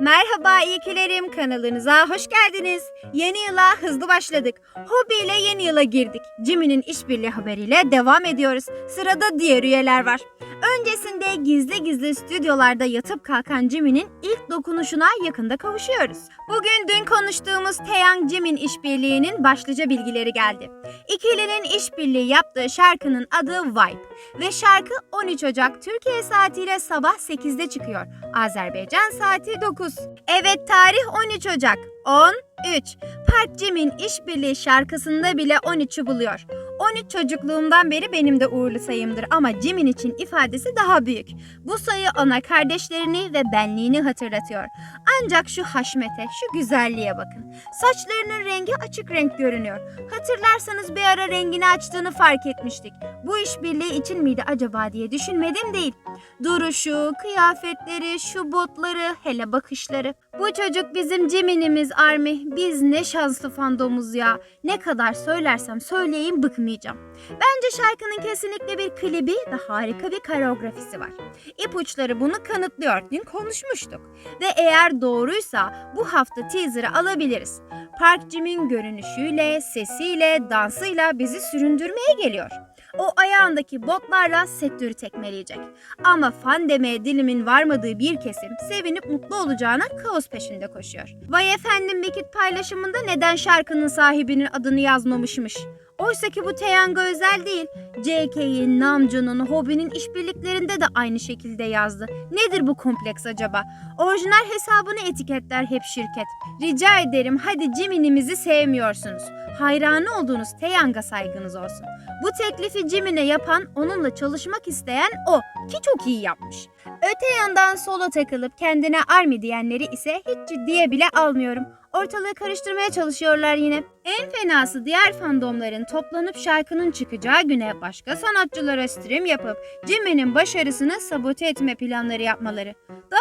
Merhaba iyikilerim kanalınıza hoş geldiniz. Yeni yıla hızlı başladık. Hobi ile yeni yıla girdik. Jimmy'nin işbirliği haberiyle devam ediyoruz. Sırada diğer üyeler var. Öncesinde gizli gizli stüdyolarda yatıp kalkan Jimmy'nin ilk dokunuşuna yakında kavuşuyoruz. Bugün dün konuştuğumuz Taeyang Jimin işbirliğinin başlıca bilgileri geldi. İkilinin işbirliği yaptığı şarkının adı Vibe ve şarkı 13 Ocak Türkiye saatiyle sabah 8'de çıkıyor. Azerbaycan saati 9. Evet tarih 13 Ocak. 13. Park Jim'in işbirliği şarkısında bile 13'ü buluyor. 13 çocukluğumdan beri benim de uğurlu sayımdır ama Jim'in için ifadesi daha büyük. Bu sayı ona kardeşlerini ve benliğini hatırlatıyor. Ancak şu haşmete, şu güzelliğe bakın. Saçlarının rengi açık renk görünüyor. Hatırlarsanız bir ara rengini açtığını fark etmiştik. Bu işbirliği için miydi acaba diye düşünmedim değil. Duruşu, kıyafetleri, şu botları, hele bakışları. Bu çocuk bizim Jimin'imiz Army. Biz ne şanslı fandomuz ya. Ne kadar söylersem söyleyeyim bıkmayacağım. Bence şarkının kesinlikle bir klibi ve harika bir koreografisi var. İpuçları bunu kanıtlıyor. Dün konuşmuştuk. Ve eğer doğruysa bu hafta teaser'ı alabiliriz. Park Jim'in görünüşüyle, sesiyle, dansıyla bizi süründürmeye geliyor. O ayağındaki botlarla sektörü tekmeleyecek. Ama fan demeye dilimin varmadığı bir kesim sevinip mutlu olacağına kaos peşinde koşuyor. Vay efendim Bekit paylaşımında neden şarkının sahibinin adını yazmamışmış? Oysa ki bu Taeyang'a özel değil. JK'in, Namjoon'un, Hobi'nin işbirliklerinde de aynı şekilde yazdı. Nedir bu kompleks acaba? Orijinal hesabını etiketler hep şirket. Rica ederim hadi Jimin'imizi sevmiyorsunuz. Hayranı olduğunuz Taeyang'a saygınız olsun. Bu teklifi Jimin'e yapan, onunla çalışmak isteyen o ki çok iyi yapmış. Öte yandan solo takılıp kendine army diyenleri ise hiç ciddiye bile almıyorum. Ortalığı karıştırmaya çalışıyorlar yine. En fenası diğer fandomların toplanıp şarkının çıkacağı güne başka sanatçılara stream yapıp Jimin'in başarısını sabote etme planları yapmaları.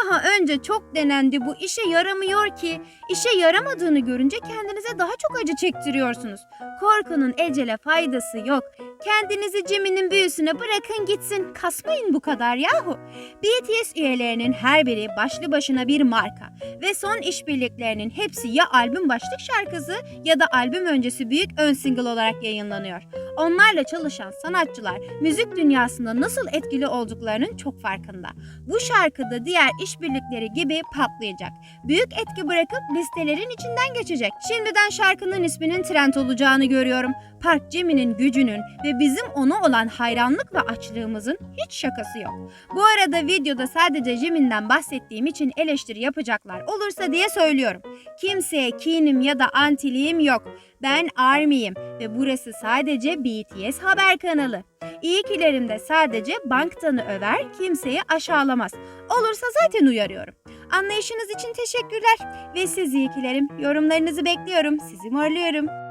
Daha önce çok denendi bu işe yaramıyor ki. İşe yaramadığını görünce kendinize daha çok acı çektiriyorsunuz. Korkunun ecele faydası yok. Kendinizi Jimin'in büyüsüne bırakın gitsin. Kasmayın bu kadar yahu. BTS üyelerinin her biri başlı başına bir marka ve son işbirliklerinin hepsi ya albüm başlık şarkısı ya da albüm öncesi büyük ön single olarak yayınlanıyor. Onlarla çalışan sanatçılar müzik dünyasında nasıl etkili olduklarının çok farkında. Bu şarkıda diğer işbirlikleri gibi patlayacak. Büyük etki bırakıp listelerin içinden geçecek. Şimdiden şarkının isminin trend olacağını görüyorum. Park Jimin'in gücünün ve bizim ona olan hayranlık ve açlığımızın hiç şakası yok. Bu arada videoda sadece Jimin'den bahsettiğim için eleştiri yapacaklar olursa diye söylüyorum. Kimseye kinim ya da antiliğim yok. Ben Army'yim ve burası sadece BTS haber kanalı. İyikilerim de sadece banktanı över, kimseyi aşağılamaz. Olursa zaten uyarıyorum. Anlayışınız için teşekkürler ve siz iyikilerim yorumlarınızı bekliyorum. Sizi morluyorum.